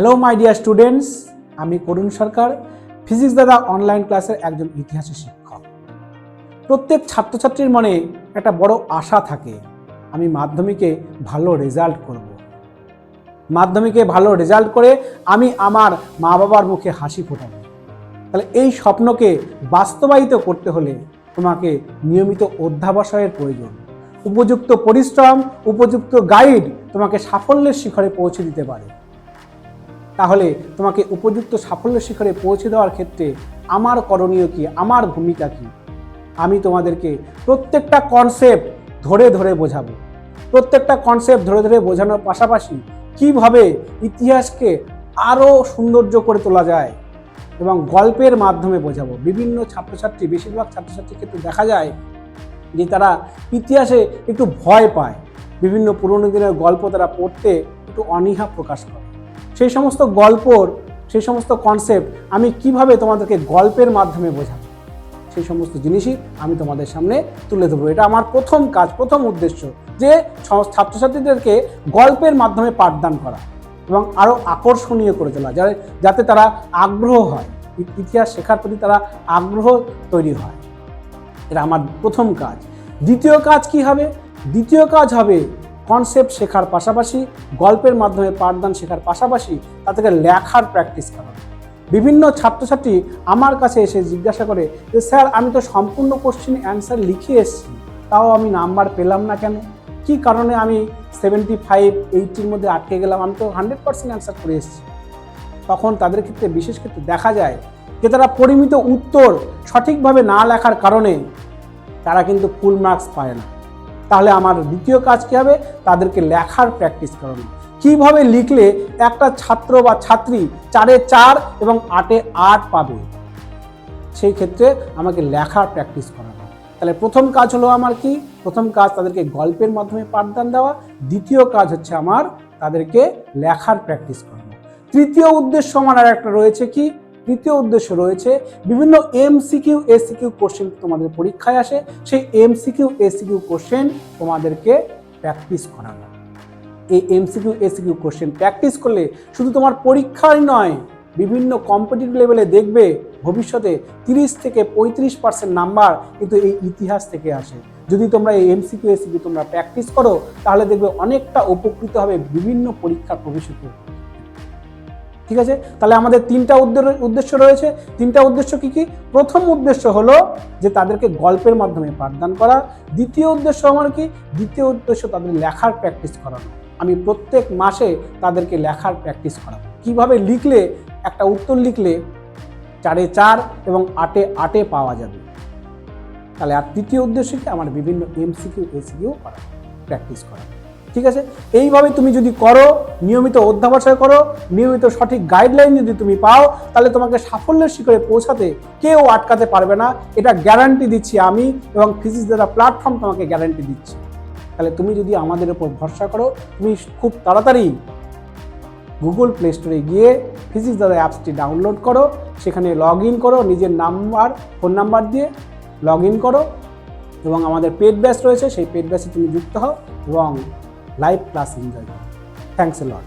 Hello my dear students আমি করুণ সরকার physics দাদা অনলাইন ক্লাসের একজন ইতিহাসের শিক্ষক। প্রত্যেক ছাত্রছাত্রীর মনে একটা বড় আশা থাকে, আমি মাধ্যমিকে ভালো রেজাল্ট করব। মাধ্যমিকে ভালো রেজাল্ট করে আমি আমার মা বাবার মুখে হাসি ফোটাব। তাহলে এই স্বপ্নকে বাস্তবায়িত করতে হলে তোমাকে নিয়মিত অধ্যাবসায়ের প্রয়োজন। উপযুক্ত পরিশ্রম, উপযুক্ত গাইড তোমাকে সাফল্যের শিখরে পৌঁছে দিতে পারে। তাহলে তোমাকে উপযুক্ত সাফল্য শিখরে পৌঁছে দেওয়ার ক্ষেত্রে আমার করণীয় কি? আমার ভূমিকা কি? আমি তোমাদেরকে প্রত্যেকটা কনসেপ্ট ধরে ধরে বোঝাবো। প্রত্যেকটা কনসেপ্ট ধরে ধরে বোঝানোর পাশাপাশি কীভাবে ইতিহাসকে আরও সৌন্দর্য করে তোলা যায় এবং গল্পের মাধ্যমে বোঝাবো। বিভিন্ন ছাত্রছাত্রী, বেশিরভাগ ছাত্রছাত্রীর ক্ষেত্রে দেখা যায় যে তারা ইতিহাসে একটু ভয় পায়। বিভিন্ন পুরনো দিনের গল্প তারা পড়তে একটু অনীহা প্রকাশ করে। সেই সমস্ত গল্পর, সেই সমস্ত কনসেপ্ট আমি কীভাবে তোমাদেরকে গল্পের মাধ্যমে বোঝাবো? সেই সমস্ত জিনিসই আমি তোমাদের সামনে তুলে ধরবো। এটা আমার প্রথম কাজ, প্রথম উদ্দেশ্য যে ছাত্রছাত্রীদেরকে গল্পের মাধ্যমে পাঠদান করা এবং আরও আকর্ষণীয় করে তোলা যাতে যাতে তারা আগ্রহ হয়। ইতিহাস শেখার প্রতি তারা আগ্রহ তৈরি হয়। এটা আমার প্রথম কাজ। দ্বিতীয় কাজ কি হবে? দ্বিতীয় কাজ হবে কনসেপ্ট শেখার পাশাপাশি গল্পের মাধ্যমে পাঠদান শেখার পাশাপাশি তাদেরকে লেখার প্র্যাকটিস করানো বিভিন্ন ছাত্রছাত্রী আমার কাছে এসে জিজ্ঞাসা করে যে, স্যার, আমি তো সম্পূর্ণ কোশ্চেন অ্যান্সার লিখে এসেছি, তাও আমি নাম্বার পেলাম না কেন? কি কারণে আমি সেভেন্টি ফাইভ এইটির মধ্যে আটকে গেলাম? আমি তো হান্ড্রেড পার্সেন্ট অ্যান্সার করে এসেছি। তখন তাদের ক্ষেত্রে, বিশেষ ক্ষেত্রে দেখা যায় যে, তারা পরিমিত উত্তর সঠিকভাবে না লেখার কারণে তারা কিন্তু ফুল মার্কস পায় না। তাহলে আমার দ্বিতীয় কাজ কী হবে? তাদেরকে লেখার প্র্যাকটিস করানো। কীভাবে লিখলে একটা ছাত্র বা ছাত্রী চারে চার এবং আটে আট পাবে? সেই ক্ষেত্রে আমাকে লেখার প্র্যাকটিস করানো। তাহলে প্রথম কাজ হলো আমার কি? প্রথম কাজ তাদেরকে গল্পের মাধ্যমে পাঠদান দেওয়া। দ্বিতীয় কাজ হচ্ছে আমার তাদেরকে লেখার প্র্যাকটিস করানো। তৃতীয় উদ্দেশ্য আমার একটা রয়েছে কি? তৃতীয় উদ্দেশ্য রয়েছে বিভিন্ন এমসিকিউ এসিকিউ কোশ্চেন তোমাদের পরীক্ষায় আসে। সেই এমসিকিউ এসিকিউ কোশ্চেন তোমাদেরকে প্র্যাকটিস করানো। এই এমসিকিউ এসিকিউ কোশ্চেন প্র্যাকটিস করলে শুধু তোমার পরীক্ষায় নয়, বিভিন্ন কম্পিটিটিভ লেভেলে দেখবে ভবিষ্যতে তিরিশ থেকে পঁয়ত্রিশ পার্সেন্ট নাম্বার কিন্তু এই ইতিহাস থেকে আসে। যদি তোমরা এই এমসিকিউ এসিকিউ তোমরা প্র্যাকটিস করো, তাহলে দেখবে অনেকটা উপকৃত হবে বিভিন্ন পরীক্ষার ভবিষ্যতে। ঠিক আছে? তাহলে আমাদের তিনটা উদ্দে- উদ্দেশ্য রয়েছে। তিনটা উদ্দেশ্য কি কি? প্রথম উদ্দেশ্য হলো যে তাদেরকে গল্পের মাধ্যমে পাঠদান করা। দ্বিতীয় উদ্দেশ্য আমার কি? দ্বিতীয় উদ্দেশ্য তাদের লেখার প্র্যাকটিস করানো। আমি প্রত্যেক মাসে তাদেরকে লেখার প্র্যাকটিস করাবো। কীভাবে লিখলে? একটা উত্তর লিখলে চারে চার এবং আটে আটে পাওয়া যাবে। তাহলে আর তৃতীয় উদ্দেশ্য কি? আমার বিভিন্ন এমসিকিউ এসিকিউ করা। প্র্যাকটিস করা। ঠিক আছে? এইভাবে তুমি যদি করো, নিয়মিত অধ্যাবসায় করো, নিয়মিত সঠিক গাইডলাইন যদি তুমি পাও, তাহলে তোমাকে সাফল্যের শিখরে পৌঁছাতে কেউ আটকাতে পারবে না। এটা গ্যারান্টি দিচ্ছি আমি এবং ফিজিক্স দ্বারা প্ল্যাটফর্ম তোমাকে গ্যারান্টি দিচ্ছে। তাহলে তুমি যদি আমাদের উপর ভরসা করো, তুমি খুব তাড়াতাড়ি গুগল প্লে স্টোরে গিয়ে ফিজিক্স দাদা অ্যাপসটি ডাউনলোড করো, সেখানে লগ ইন করো, নিজের নাম্বার ফোন নাম্বার দিয়ে লগ ইন করো এবং আমাদের পেড ব্যাচ রয়েছে, সেই পেড ব্যাচে তুমি যুক্ত হও এবং লাইভ ক্লাস এনজয় করো। Thanks a lot